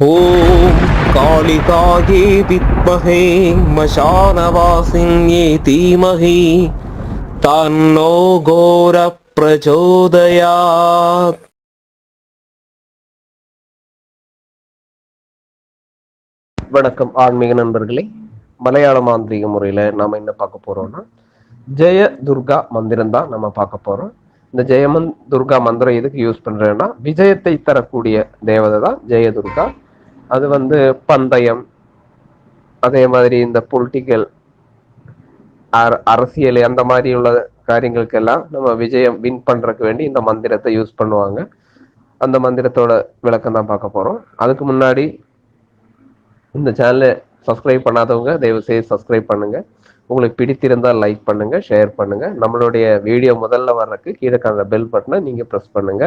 ॐ कालिकायै विद्महे मशानवासिन्ये धीमहि तन्नो घोरप्रचोदयात् வணக்கம் ஆன்மீக நண்பர்களே மலையாள மாந்திரீக முறையில நாம என்ன பார்க்க போறோம்னா ஜெய துர்கா மந்திரம் தான் நம்ம பார்க்க போறோம் இந்த ஜெயமன் துர்கா மந்திரம் எதுக்கு யூஸ் பண்றேன்னா விஜயத்தை தரக்கூடிய தேவதை தான் ஜெய துர்கா அது வந்து பந்தயம் அதே மாதிரி இந்த பொலிட்டிக்கல் அரசியல் அந்த மாதிரி உள்ள காரியங்களுக்கெல்லாம் நம்ம விஜயம் வின் பண்றதுக்கு வேண்டி இந்த மந்திரத்தை யூஸ் பண்ணுவாங்க. அந்த மந்திரத்தோட விளக்கம் தான் பார்க்க போறோம். அதுக்கு முன்னாடி இந்த சேனலை சப்ஸ்கிரைப் பண்ணாதவங்க தயவு செய்து சப்ஸ்கிரைப் பண்ணுங்க. உங்களுக்கு பிடித்திருந்தால் லைக் பண்ணுங்க ஷேர் பண்ணுங்க. நம்மளுடைய வீடியோ முதல்ல வர்றதுக்கு கீழே காண பெல் பட்டனை நீங்க ப்ரெஸ் பண்ணுங்க.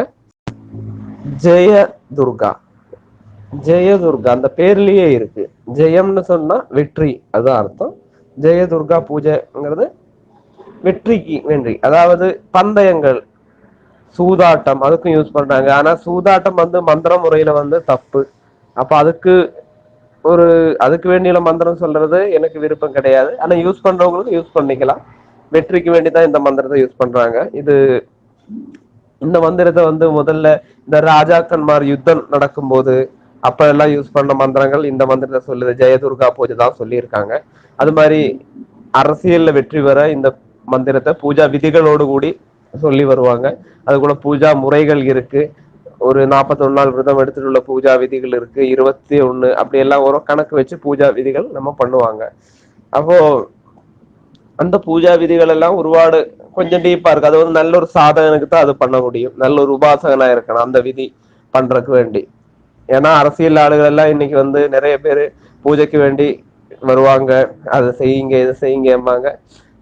ஜெய துர்கா. ஜெயதுர்கா அந்த பேர்லயே இருக்கு. ஜெயம்னு சொன்னா வெற்றி அதுதான் அர்த்தம். ஜெயதுர்கா பூஜைங்கிறது வெற்றிக்கு வேண்டி அதாவது பந்தயங்கள் சூதாட்டம் அதுக்கும் யூஸ் பண்றாங்க. ஆனா சூதாட்டம் வந்து மந்திர முறையில வந்து தப்பு. அப்ப அதுக்கு ஒரு அதுக்கு வேண்டிய மந்திரம் சொல்றது எனக்கு விருப்பம் கிடையாது. ஆனா யூஸ் பண்றவங்களுக்கு யூஸ் பண்ணிக்கலாம். வெற்றிக்கு வேண்டி தான் இந்த மந்திரத்தை யூஸ் பண்றாங்க. இது இந்த மந்திரத்தை வந்து முதல்ல இந்த ராஜாக்கன்மார் யுத்தம் நடக்கும்போது அப்ப எல்லாம் யூஸ் பண்ண மந்திரங்கள் இந்த மந்திரத்தை சொல்லுது. ஜெயதுர்கா பூஜை தான் சொல்லியிருக்காங்க. அது மாதிரி அரசியல்ல வெற்றி பெற இந்த மந்திரத்தை பூஜா விதிகளோடு கூடி சொல்லி வருவாங்க. அது கூட பூஜா முறைகள் இருக்கு. ஒரு நாற்பத்தொன்னு நாள் விரதம் எடுத்துட்டு உள்ள பூஜா விதிகள் இருக்கு. இருபத்தி ஒண்ணு அப்படி எல்லாம் ஒரு கணக்கு வச்சு பூஜா விதிகள் நம்ம பண்ணுவாங்க. அப்போ அந்த பூஜா விதிகள் எல்லாம் ஒருபாடு கொஞ்சம் டீப்பா இருக்கு. அது வந்து நல்ல ஒரு சாதகனுக்கு தான் அது பண்ண முடியும். நல்ல ஒரு உபாசகனா இருக்கணும் அந்த விதி பண்றதுக்கு வேண்டி. ஏன்னா அரசியல் ஆளுகள் எல்லாம் இன்னைக்கு வந்து நிறைய பேர் பூஜைக்கு வேண்டி வருவாங்க. அதை செய்யுங்க இதை செய்யுங்கம்பாங்க.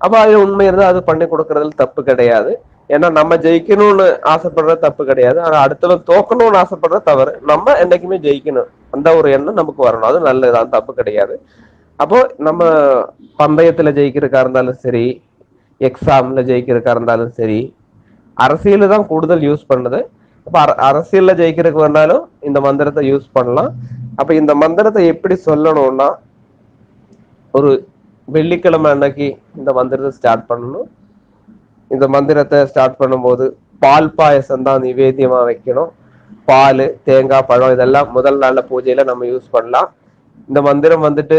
அப்ப அது உண்மை இருந்தால் அது பண்ணி கொடுக்கறதுல தப்பு கிடையாது. ஏன்னா நம்ம ஜெயிக்கணும்னு ஆசைப்படுற தப்பு கிடையாது. ஆனா அடுத்தவன் தோக்கணும்னு ஆசைப்படுற தவறு நம்ம என்னைக்குமே ஜெயிக்கணும். அந்த ஒரு எண்ணம் நமக்கு வரணும். அது நல்லதுதான் தப்பு கிடையாது. அப்போ நம்ம பந்தயத்துல ஜெயிக்கிறதுக்கா இருந்தாலும் சரி எக்ஸாம்ல ஜெயிக்கிறதுக்கா இருந்தாலும் சரி அரசியல் தான் கூடுதல் யூஸ் பண்ணுது. அப்ப அரசியல்ல ஜெயிக்கிறதுக்கு வந்தாலும் இந்த மந்திரத்தை யூஸ் பண்ணலாம். அப்ப இந்த மந்திரத்தை எப்படி சொல்லணும்னா ஒரு வெள்ளிக்கிழமை அன்னைக்கு இந்த மந்திரத்தை ஸ்டார்ட் பண்ணணும். இந்த மந்திரத்தை ஸ்டார்ட் பண்ணும்போது பால் பாயசம் தான் நிவேத்தியமா வைக்கணும். பால் தேங்காய் பழம் இதெல்லாம் முதல் நாள்ல பூஜையில நம்ம யூஸ் பண்ணலாம். இந்த மந்திரம் வந்துட்டு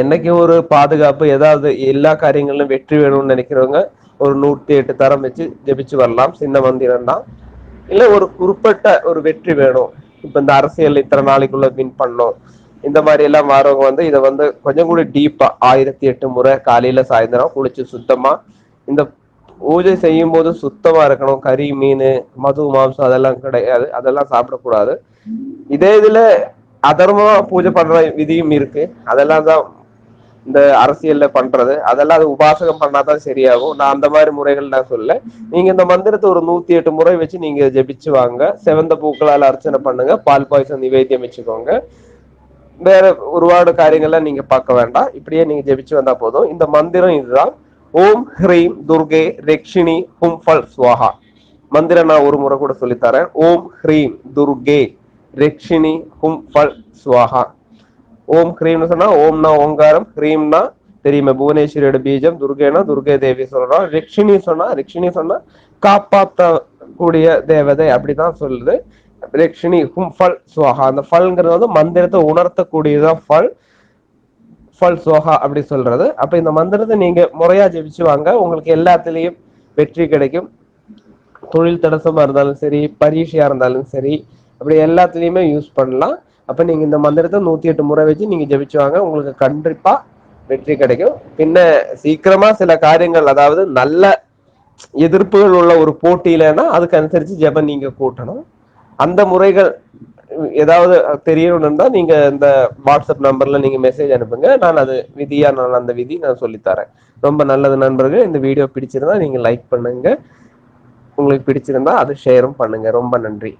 என்னைக்கு ஒரு பாதுகாப்பு ஏதாவது எல்லா காரியங்களிலும் வெற்றி வேணும்னு நினைக்கிறவங்க ஒரு நூத்தி எட்டு தரம் வச்சு ஜெபிச்சு வரலாம். சின்ன மந்திரம் தான் இல்ல ஒரு குறிப்பிட்ட ஒரு வெற்றி வேணும். இப்ப இந்த அரசியல் இத்தனை நாளைக்குள்ள வின் பண்ணோம். இந்த மாதிரி எல்லாம் வரவங்க வந்து இதை வந்து கொஞ்சம் கூட டீப்பா ஆயிரத்தி எட்டு முறை காலையில சாயந்தரம் குளிச்சு சுத்தமா இந்த பூஜை செய்யும் போது சுத்தமா இருக்கணும். கறி மீன் மது மாம்சம் அதெல்லாம் கிடையாது. அதெல்லாம் சாப்பிடக்கூடாது. இதே இதுல அதர்மமா பூஜை பண்ற விதியும் இருக்கு. அதெல்லாம் தான் இந்த அரசியல்ல பண்றது அதெல்லாம் அது உபாசகம் பண்ணாதான் சரியாகும். நான் அந்த மாதிரி முறைகள் நான் சொல்ல நீங்க இந்த மந்திரத்தை ஒரு நூத்தி எட்டு முறை வச்சு நீங்க ஜெபிச்சு வாங்க. செவந்த பூக்களால் அர்ச்சனை பண்ணுங்க. பால் பாயசம் நிவேத்தியம் வச்சுக்கோங்க. வேற ஒருபாடு காரியங்கள்லாம் நீங்க பார்க்க வேண்டாம். இப்படியே நீங்க ஜெபிச்சு வந்தா போதும். இந்த மந்திரம் இதுதான். ஓம் ஹ்ரீம் துர்கே ரக்ஷினி ஹும் ஃபல் ஸ்வாஹா. மந்திரம் நான் ஒரு முறை கூட சொல்லித்தரேன் ஓம் ஹ்ரீம் துர்கே ரக்ஷினி ஹும் ஃபல் ஸ்வாஹா. ஓம் ஹ்ரீம்னு சொன்னா ஓம்னா ஓங்காரம் ஹ்ரீம்னா தெரியுமே புவனேஸ்வரியோட பீஜம் துர்கேனா துர்கே தேவி சொல்றோம். ரிக்ஷினி சொன்னா ரிக்ஷினி சொன்னா காப்பாத்த கூடிய தேவதை அப்படிதான் சொல்லுது. ரிக்ஷினி ஹும் ஃபல் ஸ்வாஹா அந்த ஃபல்ங்கிறது வந்து மந்திரத்தை உணர்த்தக்கூடியதான் ஃபல். ஃபல் சோஹா அப்படி சொல்றது. அப்ப இந்த மந்திரத்தை நீங்க முறையா ஜெபிச்சு வாங்க. உங்களுக்கு எல்லாத்துலயும் வெற்றி கிடைக்கும். தொழில் தடசமா இருந்தாலும் சரி பரீட்சையா இருந்தாலும் சரி அப்படி எல்லாத்துலயுமே யூஸ் பண்ணலாம். அப்போ நீங்கள் இந்த மந்திரத்தை நூற்றி எட்டு முறை வச்சு நீங்கள் ஜெபிச்சு வாங்க. உங்களுக்கு கண்டிப்பாக வெற்றி கிடைக்கும். பின்ன சீக்கிரமாக சில காரியங்கள் அதாவது நல்ல எதிர்ப்புகள் உள்ள ஒரு போட்டியிலன்னா அதுக்கு அனுசரித்து ஜெபம் நீங்கள் கூட்டணும். அந்த முறைகள் ஏதாவது தெரியணும்னா நீங்க இந்த வாட்ஸ்அப் நம்பர்ல நீங்க மெசேஜ் அனுப்புங்க. நான் அது விதியா நான் அந்த விதி நான் சொல்லித்தரேன். ரொம்ப நல்லது நண்பர்கள் இந்த வீடியோ பிடிச்சிருந்தா நீங்க லைக் பண்ணுங்க. உங்களுக்கு பிடிச்சிருந்தா அது ஷேரும் பண்ணுங்க. ரொம்ப நன்றி.